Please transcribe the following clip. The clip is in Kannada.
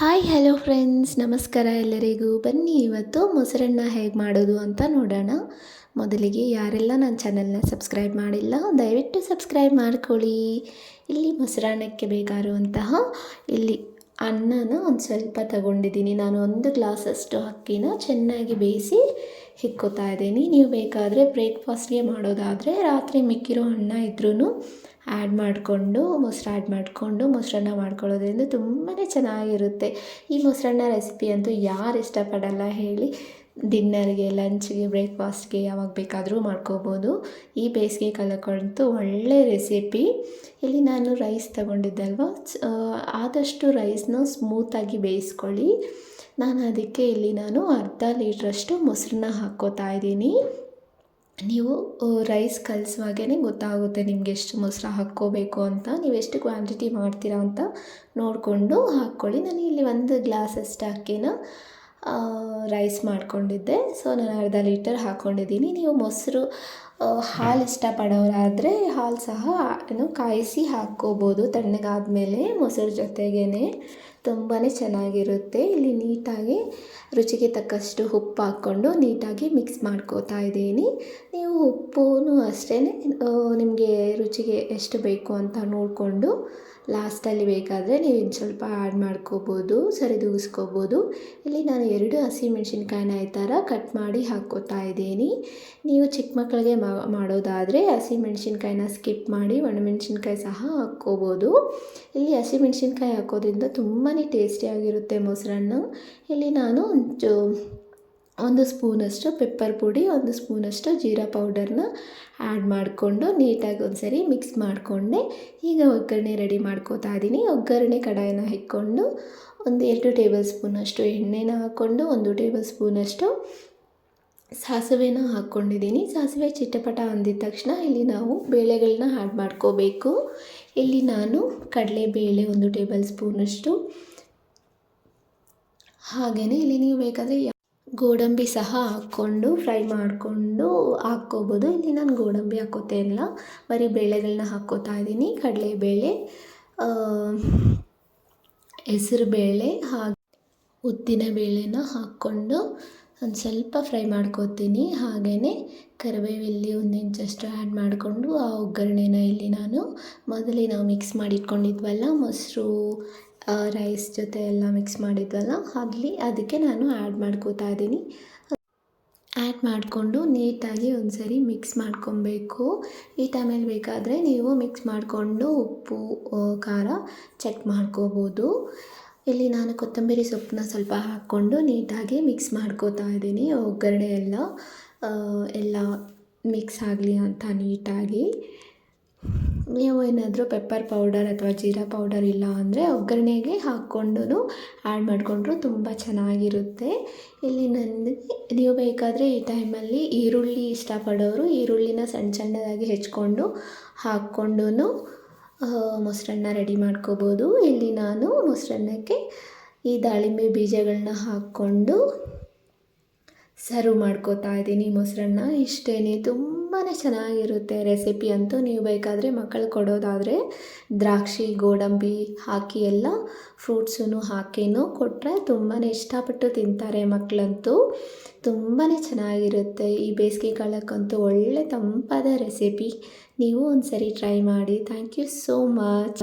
ಹಾಯ್ ಹಲೋ ಫ್ರೆಂಡ್ಸ್ ನಮಸ್ಕಾರ ಎಲ್ಲರಿಗೂ. ಬನ್ನಿ ಇವತ್ತು ಮೊಸರನ್ನ ಹೇಗೆ ಮಾಡೋದು ಅಂತ ನೋಡೋಣ. ಮೊದಲಿಗೆ ಯಾರೆಲ್ಲ ನನ್ನ ಚಾನಲ್ನ ಸಬ್ಸ್ಕ್ರೈಬ್ ಮಾಡಿಲ್ಲ, ದಯವಿಟ್ಟು ಸಬ್ಸ್ಕ್ರೈಬ್ ಮಾಡ್ಕೊಳ್ಳಿ. ಇಲ್ಲಿ ಮೊಸರನ್ನಕ್ಕೆ ಬೇಕಾಗಿರುವಂತಹ ಇಲ್ಲಿ ಅನ್ನನ ಒಂದು ಸ್ವಲ್ಪ ತಗೊಂಡಿದ್ದೀನಿ. ನಾನು ಒಂದು ಗ್ಲಾಸಷ್ಟು ಅಕ್ಕಿನ ಚೆನ್ನಾಗಿ ಬೇಯಿಸಿ ಇಕ್ಕೋತಾ ಇದ್ದೀನಿ. ನೀವು ಬೇಕಾದರೆ ಬ್ರೇಕ್ಫಾಸ್ಟ್ಗೆ ಮಾಡೋದಾದರೆ ರಾತ್ರಿ ಮಿಕ್ಕಿರೋ ಅನ್ನ ಇದ್ರೂ ಆ್ಯಡ್ ಮಾಡಿಕೊಂಡು, ಮೊಸರು ಆ್ಯಡ್ ಮಾಡಿಕೊಂಡು, ಮೊಸರನ್ನ ಮಾಡ್ಕೊಳ್ಳೋದ್ರಿಂದ ತುಂಬಾ ಚೆನ್ನಾಗಿರುತ್ತೆ. ಈ ಮೊಸರನ್ನ ರೆಸಿಪಿ ಅಂತೂ ಯಾರು ಇಷ್ಟಪಡಲ್ಲ ಹೇಳಿ. ಡಿನ್ನರ್ಗೆ ಲಂಚ್ಗೆ ಬ್ರೇಕ್ಫಾಸ್ಟ್ಗೆ ಯಾವಾಗ ಬೇಕಾದರೂ ಮಾಡ್ಕೋಬೋದು. ಈ ಬೇಸಿಗೆ ಕಾಲಕ್ಕಂತೂ ಒಳ್ಳೆ ರೆಸಿಪಿ ಇಲ್ಲಿ ನಾನು ರೈಸ್ ತಗೊಂಡಿದ್ದಲ್ವಾ? ಆದಷ್ಟು ರೈಸ್ನ ಸ್ಮೂತಾಗಿ ಬೇಯಿಸ್ಕೊಳ್ಳಿ. ನಾನು ಅದಕ್ಕೆ ಇಲ್ಲಿ ನಾನು ಅರ್ಧ ಲೀಟ್ರಷ್ಟು ಮೊಸರನ್ನ ಹಾಕ್ಕೋತಾ ಇದ್ದೀನಿ. ನೀವು ರೈಸ್ ಕಲಿಸುವಾಗೇ ಗೊತ್ತಾಗುತ್ತೆ ನಿಮ್ಗೆ ಎಷ್ಟು ಮೊಸರು ಹಾಕ್ಕೋಬೇಕು ಅಂತ. ನೀವು ಎಷ್ಟು ಕ್ವಾಂಟಿಟಿ ಮಾಡ್ತೀರಾ ಅಂತ ನೋಡಿಕೊಂಡು ಹಾಕ್ಕೊಳ್ಳಿ. ನಾನು ಇಲ್ಲಿ ಒಂದು ಗ್ಲಾಸಷ್ಟು ಅಕ್ಕಿನ ರೈಸ್ ಮಾಡ್ಕೊಂಡಿದ್ದೆ. ಸೊ ನಾನು ಅರ್ಧ ಲೀಟರ್ ಹಾಕ್ಕೊಂಡಿದ್ದೀನಿ ನೀವು ಮೊಸರು ಹಾಲು ಇಷ್ಟಪಡೋರಾದರೆ ಹಾಲು ಸಹ, ಏನು, ಕಾಯಿಸಿ ಹಾಕ್ಕೋಬೋದು. ತಣ್ಣಗಾದಮೇಲೆ ಮೊಸರು ಜೊತೆಗೇ ತುಂಬಾ ಚೆನ್ನಾಗಿರುತ್ತೆ. ಇಲ್ಲಿ ನೀಟಾಗಿ ರುಚಿಗೆ ತಕ್ಕಷ್ಟು ಉಪ್ಪು ಹಾಕ್ಕೊಂಡು ನೀಟಾಗಿ ಮಿಕ್ಸ್ ಮಾಡ್ಕೋತಾ ಇದ್ದೀನಿ. ನೀವು ಉಪ್ಪು ಅಷ್ಟೇ ನಿಮಗೆ ರುಚಿಗೆ ಎಷ್ಟು ಬೇಕು ಅಂತ ನೋಡಿಕೊಂಡು ಲಾಸ್ಟಲ್ಲಿ ಬೇಕಾದರೆ ನೀವು ಇನ್ನು ಸ್ವಲ್ಪ ಆ್ಯಡ್ ಮಾಡ್ಕೋಬೋದು, ಸರಿದೂಗಿಸ್ಕೋಬೋದು. ಇಲ್ಲಿ ನಾನು ಎರಡು ಹಸಿಮೆಣ್ಸಿನ್ಕಾಯಿನ ಈ ಥರ ಕಟ್ ಮಾಡಿ ಹಾಕ್ಕೋತಾ ಇದ್ದೀನಿ. ನೀವು ಚಿಕ್ಕ ಮಕ್ಕಳಿಗೆ ಮಾಡೋದಾದರೆ ಹಸಿಮೆಣ್ಸಿನ್ಕಾಯಿನ ಸ್ಕಿಪ್ ಮಾಡಿ ಒಣಮೆಣ್ಸಿನ್ಕಾಯಿ ಸಹ ಹಾಕ್ಕೋಬೋದು. ಇಲ್ಲಿ ಹಸಿಮೆಣ್ಸಿನ್ಕಾಯಿ ಹಾಕೋದ್ರಿಂದ ತುಂಬಾ ಟೇಸ್ಟಿಯಾಗಿರುತ್ತೆ ಮೊಸರನ್ನು. ಇಲ್ಲಿ ನಾನು ಒಂದು ಸ್ಪೂನಷ್ಟು ಪೆಪ್ಪರ್ ಪುಡಿ, ಒಂದು ಸ್ಪೂನಷ್ಟು ಜೀರಾ ಪೌಡರ್ನ ಆ್ಯಡ್ ಮಾಡಿಕೊಂಡು ನೀಟಾಗಿ ಒಂದು ಸರಿ ಮಿಕ್ಸ್ ಮಾಡಿಕೊಂಡೆ. ಈಗ ಒಗ್ಗರಣೆ ರೆಡಿ ಮಾಡ್ಕೋತಾ ಇದ್ದೀನಿ ಒಗ್ಗರಣೆ ಕಡಾಯಿನ ಇಕ್ಕೊಂಡು ಒಂದು ಎರಡು ಟೇಬಲ್ ಸ್ಪೂನಷ್ಟು ಎಣ್ಣೆನ ಹಾಕ್ಕೊಂಡು, ಒಂದು ಟೇಬಲ್ ಸ್ಪೂನಷ್ಟು ಸಾಸಿವೆನ ಹಾಕ್ಕೊಂಡಿದ್ದೀನಿ ಸಾಸಿವೆ ಚಿಟಪಟ ಅಂದಿದ ತಕ್ಷಣ ಇಲ್ಲಿ ನಾವು ಬೇಳೆಗಳನ್ನ ಆ್ಯಡ್ ಮಾಡ್ಕೋಬೇಕು. ಇಲ್ಲಿ ನಾನು ಕಡಲೆಬೇಳೆ ಒಂದು ಟೇಬಲ್ ಸ್ಪೂನಷ್ಟು ಹಾಗೆಯೇ ಇಲ್ಲಿ ನೀವು ಬೇಕಾದರೆ ಗೋಡಂಬಿ ಸಹ ಹಾಕ್ಕೊಂಡು ಫ್ರೈ ಮಾಡಿಕೊಂಡು ಹಾಕ್ಕೋಬೋದು. ಇಲ್ಲಿ ನಾನು ಗೋಡಂಬಿ ಹಾಕೋತೇ ಇಲ್ಲ. ಬರೀ ಬೇಳೆಗಳನ್ನ ಹಾಕ್ಕೋತಾ ಇದ್ದೀನಿ ಕಡಲೆಬೇಳೆ ಹೆಸರುಬೇಳೆ ಹಾಗೆ ಉದ್ದಿನ ಬೇಳೆನ ಹಾಕ್ಕೊಂಡು ಒಂದು ಸ್ವಲ್ಪ ಫ್ರೈ ಮಾಡ್ಕೋತೀನಿ. ಹಾಗೆಯೇ ಕರಿಬೇವಿಲ್ಲಿ ಒಂದು ಇಂಚಷ್ಟು ಆ್ಯಡ್ ಮಾಡಿಕೊಂಡು ಆ ಒಗ್ಗರಣೆನ ಇಲ್ಲಿ ನಾನು ಮೊದಲೇ ನಾವು ಮಿಕ್ಸ್ ಮಾಡಿಟ್ಕೊಂಡಿದ್ವಲ್ಲ, ಮೊಸರು ರೈಸ್ ಜೊತೆ ಎಲ್ಲ ಮಿಕ್ಸ್ ಮಾಡಿದ್ವಲ್ಲ, ಅಲ್ಲಿ ಅದಕ್ಕೆ ನಾನು ಆ್ಯಡ್ ಮಾಡ್ಕೋತಾ ಇದ್ದೀನಿ. ಆ್ಯಡ್ ಮಾಡಿಕೊಂಡು ನೀಟಾಗಿ ಒಂದು ಸರಿ ಮಿಕ್ಸ್ ಮಾಡ್ಕೊಬೇಕು. ಈ ಟೈಮಲ್ಲಿ ಬೇಕಾದರೆ ನೀವು ಮಿಕ್ಸ್ ಮಾಡಿಕೊಂಡು ಉಪ್ಪು ಖಾರ ಚೆಕ್ ಮಾಡ್ಕೋಬೋದು. ಇಲ್ಲಿ ನಾನು ಕೊತ್ತಂಬರಿ ಸೊಪ್ಪನ್ನ ಸ್ವಲ್ಪ ಹಾಕ್ಕೊಂಡು ನೀಟಾಗಿ ಮಿಕ್ಸ್ ಮಾಡ್ಕೋತಾ ಇದ್ದೀನಿ. ಒಗ್ಗರಣೆ ಎಲ್ಲ ಎಲ್ಲ ಮಿಕ್ಸ್ ಆಗಲಿ ಅಂತ ನೀಟಾಗಿ. ನೀವು ಏನಾದರೂ ಪೆಪ್ಪರ್ ಪೌಡರ್ ಅಥವಾ ಜೀರಾ ಪೌಡರ್ ಇಲ್ಲ ಅಂದರೆ ಒಗ್ಗರಣೆಗೆ ಹಾಕ್ಕೊಂಡು ಆ್ಯಡ್ ಮಾಡಿಕೊಂಡ್ರು ತುಂಬ ಚೆನ್ನಾಗಿರುತ್ತೆ. ಇಲ್ಲಿ ನನಗೆ ನೀವು ಬೇಕಾದರೆ ಈ ಟೈಮಲ್ಲಿ ಈರುಳ್ಳಿ ಇಷ್ಟಪಡೋರು ಈರುಳ್ಳಿನ ಸಣ್ಣ ಸಣ್ಣದಾಗಿ ಹೆಚ್ಕೊಂಡು ಹಾಕ್ಕೊಂಡು ಮೊಸರನ್ನ ರೆಡಿ ಮಾಡ್ಕೋಬೋದು. ಇಲ್ಲಿ ನಾನು ಮೊಸರನ್ನಕ್ಕೆ ಈ ದಾಳಿಂಬೆ ಬೀಜಗಳನ್ನ ಹಾಕ್ಕೊಂಡು ಸರ್ವ್ ಮಾಡ್ಕೋತಾ ಇದ್ದೀನಿ ಮೊಸರನ್ನ. ಇಷ್ಟೇ ತುಂಬಾ ಚೆನ್ನಾಗಿರುತ್ತೆ ರೆಸಿಪಿ ಅಂತೂ ನೀವು ಬೇಕಾದರೆ ಮಕ್ಕಳು ಕೊಡೋದಾದರೆ ದ್ರಾಕ್ಷಿ, ಗೋಡಂಬಿ ಹಾಕಿ ಎಲ್ಲ ಫ್ರೂಟ್ಸನ್ನು ಹಾಕಿನೂ ಕೊಟ್ಟರೆ ತುಂಬಾ ಇಷ್ಟಪಟ್ಟು ತಿಂತಾರೆ ಮಕ್ಕಳಂತೂ. ತುಂಬಾ ಚೆನ್ನಾಗಿರುತ್ತೆ. ಈ ಬೇಸಿಗೆ ಕಾಲಕ್ಕಂತೂ ಒಳ್ಳೆ ತಂಪಾದ ರೆಸಿಪಿ. ನೀವು ಒಂದು ಸರಿ ಟ್ರೈ ಮಾಡಿ. Thank you so much.